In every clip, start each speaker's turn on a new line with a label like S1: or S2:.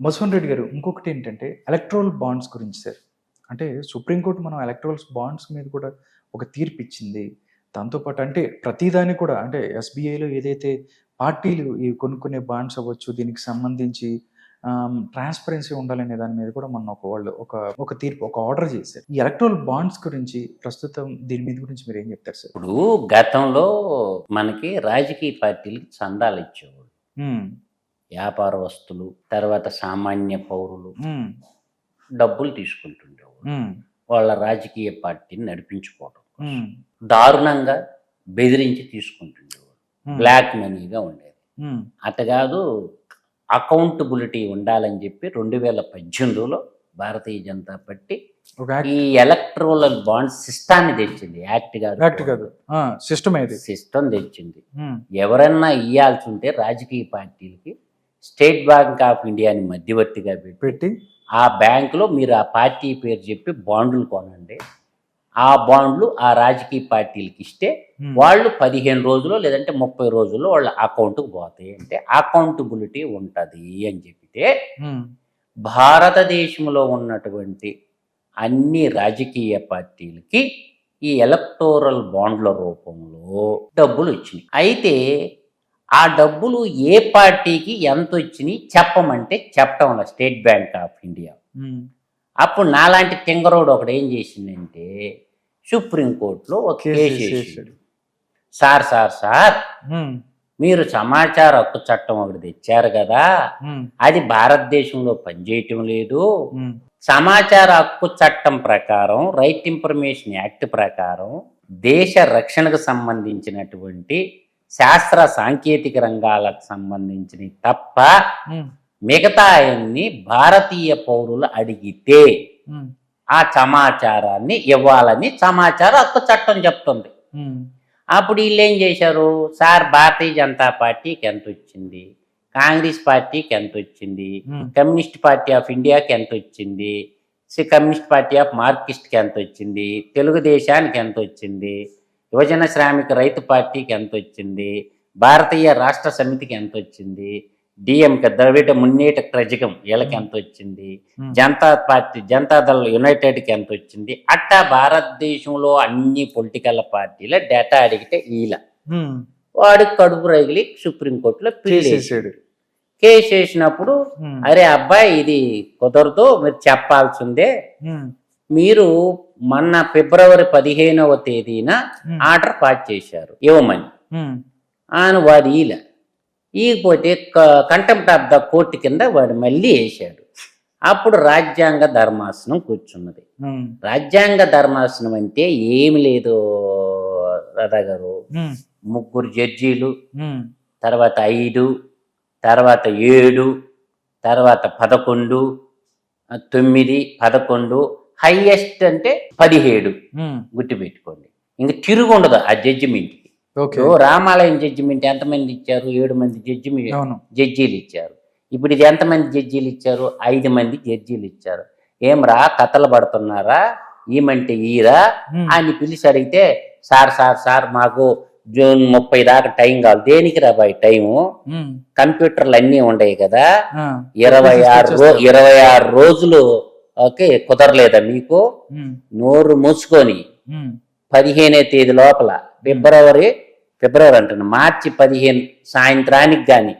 S1: మధుసూన్ రెడ్డి గారు ఇంకొకటి ఏంటంటే ఎలక్ట్రల్ బాండ్స్ గురించి సార్. అంటే సుప్రీంకోర్టు మనం ఎలక్ట్రల్స్ బాండ్స్ మీద కూడా ఒక తీర్పు ఇచ్చింది. దాంతోపాటు అంటే ప్రతిదాని కూడా అంటే ఎస్బీఐలో ఏదైతే పార్టీలు ఈ కొనుక్కునే బాండ్స్ అవ్వచ్చు దీనికి సంబంధించి ట్రాన్స్పరెన్సీ ఉండాలనే దాని మీద కూడా మొన్న ఒక వాళ్ళు ఒక ఒక తీర్పు ఒక ఆర్డర్ చేశారు. ఈ ఎలక్ట్రల్ బాండ్స్ గురించి ప్రస్తుతం దీని మీద గురించి మీరు ఏం చెప్తారు సార్?
S2: ఇప్పుడు గతంలో మనకి రాజకీయ పార్టీలకి చందాలు ఇచ్చేవాడు
S1: ఉమ్,
S2: వ్యాపార వస్తువులు తర్వాత సామాన్య పౌరులు డబ్బులు తీసుకుంటుండేవాడు
S1: ఉమ్,
S2: వాళ్ళ రాజకీయ పార్టీని నడిపించుకోవడం దారుణంగా బెదిరించి తీసుకుంటుండేవాడు
S1: ఉమ్,
S2: బ్లాక్ మనీగా ఉండేది. కాదు అకౌంటబిలిటీ ఉండాలని చెప్పి రెండు వేల పద్దెనిమిదిలో భారతీయ జనతా పార్టీ ఈ ఎలక్ట్రోల్ బాండ్ సిస్టాన్ని తెచ్చింది యాక్ట్ కాదు.
S1: యాక్ట్ కాదు. సిస్టమ్
S2: సిస్టమ్ తెచ్చింది ఎవరన్నా ఇయ్యాల్సి ఉంటే రాజకీయ పార్టీలకి స్టేట్ బ్యాంక్ ఆఫ్ ఇండియాని మధ్యవర్తిగా పెట్టి ఆ బ్యాంకులో మీరు ఆ పార్టీ పేరు చెప్పి బాండ్లు కొనండి. ఆ బాండ్లు ఆ రాజకీయ పార్టీలకి ఇస్తే వాళ్ళు పదిహేను రోజులు లేదంటే ముప్పై రోజుల్లో వాళ్ళ అకౌంట్కి పోతాయి. అంటే అకౌంటబిలిటీ ఉంటుంది అని చెప్తే
S1: ఉమ్,
S2: భారతదేశంలో ఉన్నటువంటి అన్ని రాజకీయ పార్టీలకి ఈ ఎలక్టోరల్ బాండ్ల రూపంలో డబ్బులు వచ్చినాయి. అయితే ఆ డబ్బులు ఏ పార్టీకి ఎంత వచ్చినాయి చెప్పమంటే చెప్పటం వల్ల స్టేట్ బ్యాంక్ ఆఫ్ ఇండియా. అప్పుడు నాలాంటి తింగరోడు ఒకడు ఏం చేసిందంటే సుప్రీంకోర్టులో ఒక
S1: కేసు.
S2: వేసాడు. సార్ సార్ సార్ మీరు సమాచార హక్కు చట్టం ఒకటి తెచ్చారు కదా. అది భారతదేశంలో పనిచేయటం లేదు. సమాచార హక్కు చట్టం ప్రకారం రైట్ ఇన్ఫర్మేషన్ యాక్ట్ ప్రకారం దేశ రక్షణకు సంబంధించినటువంటి శాస్త్ర సాంకేతిక రంగాలకు సంబంధించినవి తప్ప మిగతా అన్ని భారతీయ పౌరులు అడిగితే ఆ సమాచారాన్ని ఇవ్వాలని సమాచార హక్కు చట్టం చెప్తుంది. అప్పుడు వీళ్ళు ఏం చేశారు? సార్ భారతీయ జనతా పార్టీకి ఎంత వచ్చింది? కాంగ్రెస్ పార్టీకి ఎంత వచ్చింది? కమ్యూనిస్ట్ పార్టీ ఆఫ్ ఇండియాకి ఎంత వచ్చింది? కమ్యూనిస్ట్ పార్టీ ఆఫ్ మార్కిస్ట్కి ఎంత వచ్చింది? తెలుగుదేశానికి ఎంత వచ్చింది? యువజన శ్రామిక రైతు పార్టీకి ఎంత వచ్చింది? భారతీయ రాష్ట్ర సమితికి ఎంత వచ్చింది? డిఎంకే ద్రవిడ మున్నేట ప్రజకం వీళ్ళకి ఎంత వచ్చింది? జనతా పార్టీ జనతాదళ్ యునైటెడ్కి ఎంత వచ్చింది? అట్టా భారతదేశంలో అన్ని పొలిటికల్ పార్టీల డేటా అడిగితే ఈల. వాడికి కడుపు రగిలి సుప్రీంకోర్టులో పిల్లేసి
S1: చేసేసాడు
S2: కేసు వేసినప్పుడు అరే అబ్బాయి ఇది కుదరదు మీరు చెప్పాల్సిందే. మీరు మొన్న ఫిబ్రవరి పదిహేనవ తేదీన ఆర్డర్ పాస్ చేశారు. ఇవ్వమని. ఆయన వాడు ఈల. ఈకపోతే కంటెంప్ట్ ఆఫ్ ద కోర్టు కింద వాడు మళ్ళీ వేశాడు. అప్పుడు రాజ్యాంగ ధర్మాసనం కూర్చున్నది. రాజ్యాంగ ధర్మాసనం అంటే ఏమి లేదు గారు. ముగ్గురు జడ్జీలు. తర్వాత ఐదు తర్వాత ఏడు తర్వాత పదకొండు తొమ్మిది పదకొండు హైయెస్ట్ అంటే పదిహేడు. గుర్తుపెట్టుకోండి. ఇంక తిరుగు ఉండదు ఆ జడ్జిమెంట్కి రామాలయం జడ్జిమెంట్ ఎంతమంది ఇచ్చారు? ఏడు మంది జడ్జిమెంట్
S1: అవును.
S2: జడ్జీలు ఇచ్చారు. ఇప్పుడు ఇది ఎంతమంది జడ్జీలు ఇచ్చారు? ఐదు మంది జడ్జీలు ఇచ్చారు. ఏమ్రా కథలు పడుతున్నారా? ఈమంటే ఈరా? అని పిలిచి అడిగితే సార్ సార్ సార్ మాకు జూన్ ముప్పై దాకా టైం కావాలి. దేనికి రా బాయ్ టైము? కంప్యూటర్లు అన్నీ ఉన్నాయి కదా. ఇరవై ఆరు. ఇరవై ఆరు రోజులు ఓకే కుదరలేదా మీకు? నోరు మూసుకొని పదిహేనే తేదీ లోపల ఫిబ్రవరి ఫిబ్రవరి అంటున్నా మార్చి పదిహేను సాయంత్రానికి గాని.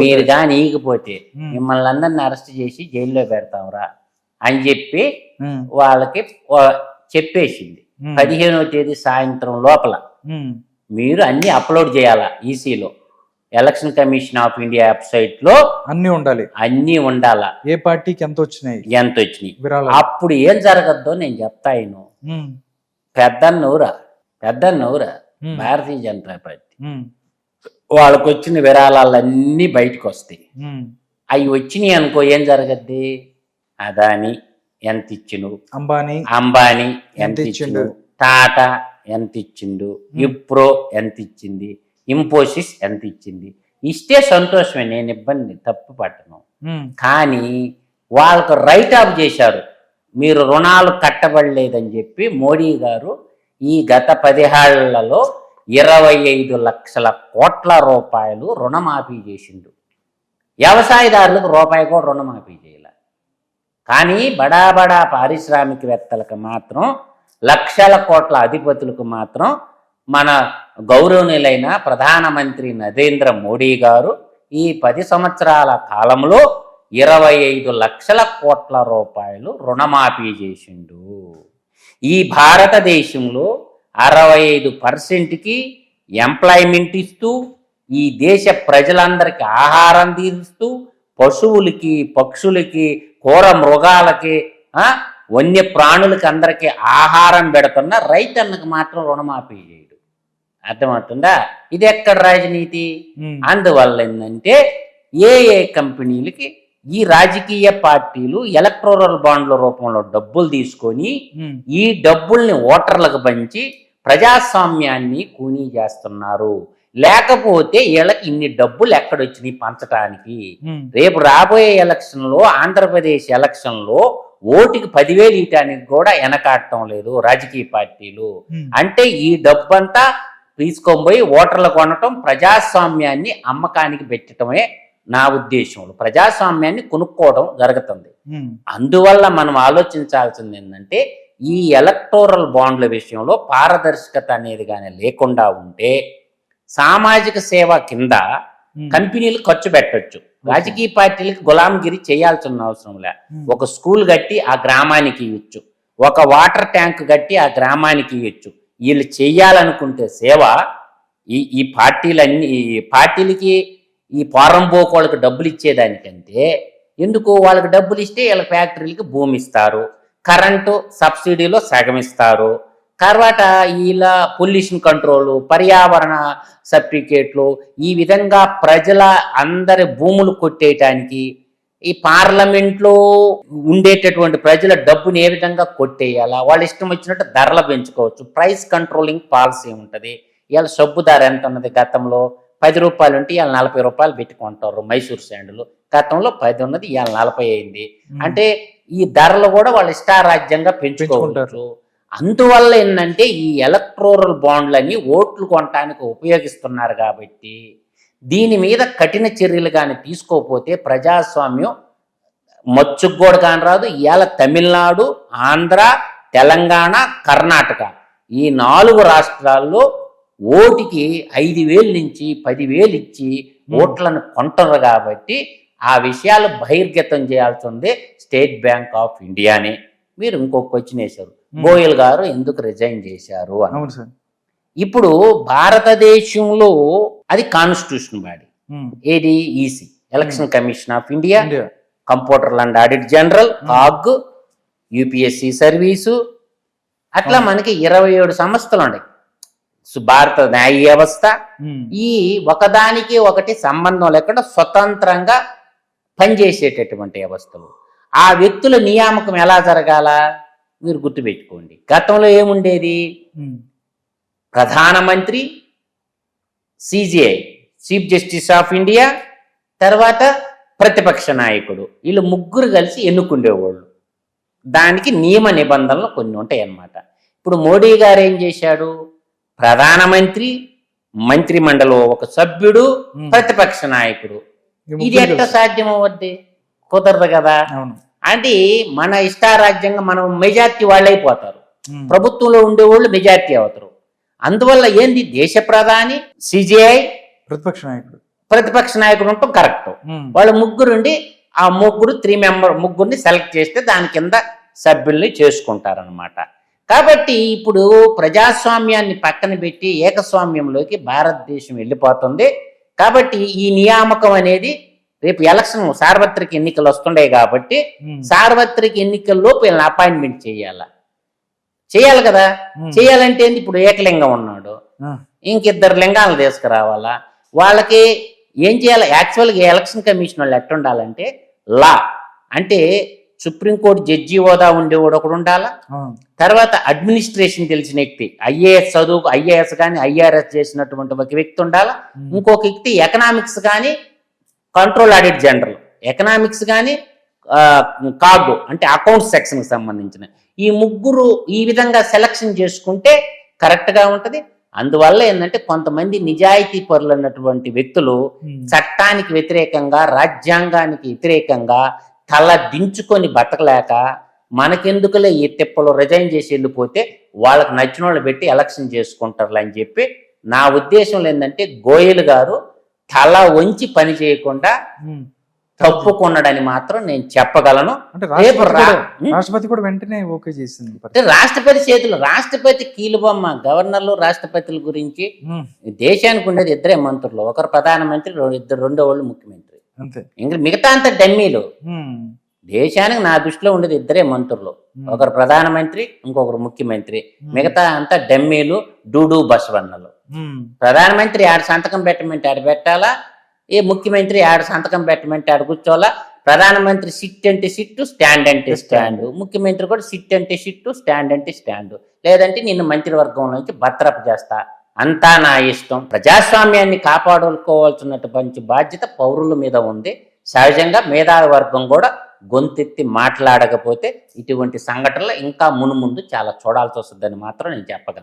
S2: మీరు గాని ఈగిపోతే మిమ్మల్ని అందరిని అరెస్ట్ చేసి జైల్లో పెడతాంరా అని చెప్పి వాళ్ళకి చెప్పేసింది.
S1: ఉమ్,
S2: పదిహేనవ తేదీ సాయంత్రం లోపల. మీరు అన్ని అప్లోడ్ చేయాలా ఈసీలో? ఎలక్షన్ కమిషన్ ఆఫ్ ఇండియా వెబ్సైట్లో
S1: అన్ని ఉండాలి.
S2: అన్నీ ఉండాలా.
S1: ఏ పార్టీకి ఎంత వచ్చినాయి?
S2: ఎంత వచ్చినాయి అప్పుడు ఏం జరగద్దో నేను చెప్తాను
S1: ఉమ్,
S2: పెద్దన్నూరా పెద్దన్నూరా
S1: ఉమ్,
S2: భారతీయ జనతా పార్టీ. వాళ్ళకు వచ్చిన విరాళాలన్నీ బయటకు వస్తాయి అవి వచ్చినాయి అనుకో ఏం జరగద్ది? అదాని ఎంత ఇచ్చును
S1: అంబానీ.
S2: అంబానీ ఎంత
S1: ఇచ్చిండు?
S2: ఇచ్చిండు టాటా ఎంత ఇచ్చిండు ఇప్రో ఎంత ఇచ్చింది ఇంపోసిస్ ఎంత ఇచ్చింది? ఇస్తే సంతోషమే నేను ఇబ్బంది తప్పు పట్టను. కానీ వాళ్ళకు రైట్ ఆఫ్ చేశారు. మీరు రుణాలు కట్టబడలేదని చెప్పి మోడీ గారు ఈ గత పదిహేళ్ళలో ఇరవై ఐదు లక్షల కోట్ల రూపాయలు రుణమాఫీ చేసిండు. వ్యవసాయదారులకు రూపాయి కూడా రుణమాఫీ చేయాల. కానీ బడా బడా పారిశ్రామికవేత్తలకు మాత్రం లక్షల కోట్ల అధిపతులకు మాత్రం మన గౌరవనీయులైన ప్రధానమంత్రి నరేంద్ర మోడీ గారు ఈ పది సంవత్సరాల కాలంలో ఇరవై ఐదు లక్షల కోట్ల రూపాయలు రుణమాఫీ చేసిండు. ఈ భారతదేశంలో అరవై ఐదు పర్సెంట్కి ఎంప్లాయ్మెంట్ ఇస్తూ ఈ దేశ ప్రజలందరికీ ఆహారం తీరుస్తూ పశువులకి పక్షులకి కూర మృగాలకి వన్య ప్రాణులకి అందరికీ ఆహారం పెడుతున్న రైతన్నకు మాత్రం రుణమాఫీ చేయదు అర్థమవుతుందా? ఇది ఎక్కడ రాజనీతి? అందువల్ల ఏంటంటే ఏ ఏ కంపెనీలకి ఈ రాజకీయ పార్టీలు ఎలక్ట్రోరల్ బాండ్ల రూపంలో డబ్బులు తీసుకొని ఈ డబ్బుల్ని ఓటర్లకు పంచి ప్రజాస్వామ్యాన్ని కూనీ చేస్తున్నారు. లేకపోతే వీళ్ళకి ఇన్ని డబ్బులు ఎక్కడొచ్చినాయి పంచటానికి? రేపు రాబోయే ఎలక్షన్లో ఆంధ్రప్రదేశ్ ఎలక్షన్లో ఓటుకి పదివేలు ఇయటానికి కూడా వెనకాడటం లేదు రాజకీయ పార్టీలు. అంటే ఈ డబ్బంతా తీసుకొని పోయి ఓటర్లు కొనటం ప్రజాస్వామ్యాన్ని అమ్మకానికి పెట్టడమే నా ఉద్దేశంలో. ప్రజాస్వామ్యాన్ని కొనుక్కోవడం జరుగుతుంది. అందువల్ల మనం ఆలోచించాల్సింది ఏంటంటే ఈ ఎలక్టోరల్ బాండ్ల విషయంలో పారదర్శకత అనేది కానీ లేకుండా ఉంటే సామాజిక సేవ కింద కంపెనీలు ఖర్చు పెట్టొచ్చు. రాజకీయ పార్టీలకు గులాంగిరి చేయాల్సిన అవసరం లే. ఒక స్కూల్ కట్టి ఆ గ్రామానికి ఇవ్వచ్చు. ఒక వాటర్ ట్యాంక్ కట్టి ఆ గ్రామానికి ఇవ్వచ్చు. వీళ్ళు చేయాలనుకుంటే సేవ ఈ ఈ పార్టీలన్నీ ఈ పార్టీలకి ఈ పారంభోకోళ్ళకి డబ్బులు ఇచ్చేదానికంటే ఎందుకు వాళ్ళకి డబ్బులు ఇస్తే వీళ్ళ ఫ్యాక్టరీలకి భూమి ఇస్తారు కరెంటు సబ్సిడీలో సగం ఇస్తారు. తర్వాత వీళ్ళ పొల్యూషన్ కంట్రోలు పర్యావరణ సర్టిఫికేట్లు ఈ విధంగా ప్రజల అందరి భూములు కొట్టేయటానికి ఈ పార్లమెంట్లో ఉండేటటువంటి ప్రజల డబ్బుని ఏ విధంగా కొట్టేయాలా? వాళ్ళ ఇష్టం వచ్చినట్టు ధరలు పెంచుకోవచ్చు. ప్రైస్ కంట్రోలింగ్ పాలసీ ఉంటుంది. ఇవాళ సబ్బు ధర ఎంత ఉన్నది గతంలో? పది రూపాయలు ఉంటే ఇవాళ నలభై రూపాయలు పెట్టుకుంటారు మైసూర్ శాండులు. గతంలో పది ఉన్నది ఇవాళ నలభై అయింది. అంటే ఈ ధరలు కూడా వాళ్ళ ఇష్టారాజ్యంగా
S1: పెంచుకుంటారు.
S2: అందువల్ల ఏంటంటే ఈ ఎలక్ట్రోరల్ బాండ్లని ఓట్లు కొనడానికి ఉపయోగిస్తున్నారు కాబట్టి దీని మీద కఠిన చర్యలు కానీ తీసుకోకపోతే ప్రజాస్వామ్యం మచ్చుకు కూడా కాని రాదు ఇవాళ తమిళనాడు ఆంధ్ర తెలంగాణ కర్ణాటక ఈ నాలుగు రాష్ట్రాల్లో ఓటికి ఐదు వేలు నుంచి పదివేలు ఇచ్చి ఓట్లను కొంటారు కాబట్టి ఆ విషయాలు బహిర్గతం చేయాల్సి ఉంది స్టేట్ బ్యాంక్ ఆఫ్ ఇండియానే. మీరు ఇంకొక క్వశ్చన్ వేశారు. గోయల్ గారు ఎందుకు రిజైన్ చేశారు అని. ఇప్పుడు భారతదేశంలో అది కాన్స్టిట్యూషన్ బాడీ ఏది EC election commission of India
S1: India
S2: computer and audit general CAG UPSC service అట్లా మనకి ఇరవై ఏడు సంస్థలు ఉన్నాయి. సు- భారత న్యాయ వ్యవస్థ.
S1: ఉమ్,
S2: ఈ ఒకదానికి ఒకటి సంబంధం లేకుండా స్వతంత్రంగా పనిచేసేటటువంటి వ్యవస్థలు. ఆ వ్యక్తుల నియామకం ఎలా జరగాల? మీరు గుర్తుపెట్టుకోండి. గతంలో ఏముండేది?
S1: ఉమ్,
S2: ప్రధానమంత్రి CJI chief justice of India తర్వాత ప్రతిపక్ష నాయకుడు. వీళ్ళు ముగ్గురు కలిసి ఎన్నుకుండేవాళ్ళు. దానికి నియమ నిబంధనలు కొన్ని ఉంటాయి అన్నమాట ఇప్పుడు మోడీ గారు ఏం చేశాడు? ప్రధానమంత్రి మంత్రిమండలి ఒక సభ్యుడు. ప్రతిపక్ష నాయకుడు. ఇది ఎట్లా. సాధ్యం అవుద్ది కుదరదు కదా. అంటే మన ఇష్టారాజ్యంగా మనం మెజార్టీ వాళ్ళైపోతారు. ప్రభుత్వంలో ఉండేవాళ్ళు మెజార్టీ అవుతారు. అందువల్ల ఏంది? దేశ ప్రధాని సిజిఐ
S1: ప్రతిపక్ష నాయకుడు.
S2: ప్రతిపక్ష నాయకుడు ఉండటం కరెక్ట్. వాళ్ళ ముగ్గురుండి ఆ ముగ్గురు త్రీ మెంబర్ ముగ్గురిని సెలెక్ట్ చేస్తే దాని కింద సభ్యుల్ని చేసుకుంటారనమాట కాబట్టి ఇప్పుడు ప్రజాస్వామ్యాన్ని పక్కన పెట్టి ఏకస్వామ్యంలోకి భారతదేశం వెళ్ళిపోతుంది. కాబట్టి ఈ నియామకం అనేది రేపు ఎలక్షన్ సార్వత్రిక ఎన్నికలు వస్తుండే కాబట్టి సార్వత్రిక ఎన్నికల్లో వీళ్ళని అపాయింట్మెంట్ చేయాల. చేయాలి కదా? చేయాలంటే ఇప్పుడు ఏకలింగం ఉన్నాడు. ఇంకిద్దరు లింగాలను తీసుకురావాలా? వాళ్ళకి ఏం చేయాలి? యాక్చువల్గా ఎలక్షన్ కమిషన్ వాళ్ళు ఎట్లా ఉండాలంటే లా అంటే సుప్రీంకోర్టు జడ్జి హోదా ఉండేవాడు ఒకడు ఉండాలా? తర్వాత అడ్మినిస్ట్రేషన్ తెలిసిన వ్యక్తి ఐఏఎస్ చదువు ఐఏఎస్ కానీ ఐఆర్ఎస్ చేసినటువంటి ఒక వ్యక్తి ఉండాలా? ఇంకొక వ్యక్తి ఎకనామిక్స్ కానీ కంట్రోల్ ఆడిట్ జనరల్ ఎకనామిక్స్ కానీ కాగు అంటే అకౌంట్ సెక్షన్కి సంబంధించిన ఈ ముగ్గురు ఈ విధంగా సెలక్షన్ చేసుకుంటే కరెక్ట్గా ఉంటుంది అందువల్ల ఏంటంటే కొంతమంది నిజాయితీ పరులు అన్నటువంటి వ్యక్తులు చట్టానికి వ్యతిరేకంగా రాజ్యాంగానికి వ్యతిరేకంగా తల దించుకొని బతకలేక మనకెందుకులే ఈ తిప్పలు రిజైన్ చేసి వెళ్ళిపోతే వాళ్ళకి నచ్చిన వాళ్ళు పెట్టి ఎలక్షన్ చేసుకుంటారులే అని చెప్పి నా ఉద్దేశంలో ఏంటంటే గోయల్ గారు తల వంచి పని చేయకుండా. తప్పుకున్నాడని మాత్రం నేను చెప్పగలను. రేపు
S1: రాష్ట్రపతి కూడా- వెంటనే ఓకే చేసింది
S2: అంటే రాష్ట్రపతి చేతులు రాష్ట్రపతి కీలుబొమ్మ గవర్నర్లు రాష్ట్రపతుల గురించి దేశానికి ఉండేది ఇద్దరే మంత్రులు. ఒకరు ప్రధానమంత్రి ఇద్దరు రెండో వాళ్ళు ముఖ్యమంత్రి. ఇంకా మిగతా అంతా డమ్మీలు. దేశానికి నా దృష్టిలో ఉండేది ఇద్దరే మంత్రులు. ఒకరు ప్రధానమంత్రి ఇంకొకరు ముఖ్యమంత్రి. మిగతా అంతా డమ్మీలు డూడు బసవన్నలు. ప్రధానమంత్రి ఆడ సంతకం పెట్టమంటే ఆడ పెట్టాలా? ఏ ముఖ్యమంత్రి ఆడ సంతకం పెట్టమంటే ఆడ కూర్చోవాలా? ప్రధానమంత్రి సిట్ అంటే సిట్టు స్టాండ్ అంటే స్టాండ్. ముఖ్యమంత్రి కూడా సిట్ అంటే సిట్టు స్టాండ్ అంటే స్టాండ్. లేదంటే నిన్ను మంత్రివర్గం నుంచి భద్రపు చేస్తా. అంతా నా ఇష్టం. ప్రజాస్వామ్యాన్ని కాపాడుకోవాల్సినటువంటి బాధ్యత పౌరుల మీద ఉంది. సహజంగా మేధావి వర్గం కూడా గొంతెత్తి మాట్లాడకపోతే ఇటువంటి సంఘటనలు ఇంకా మునుముందు చాలా చూడాల్సి వస్తుందని మాత్రం నేను చెప్పగలను.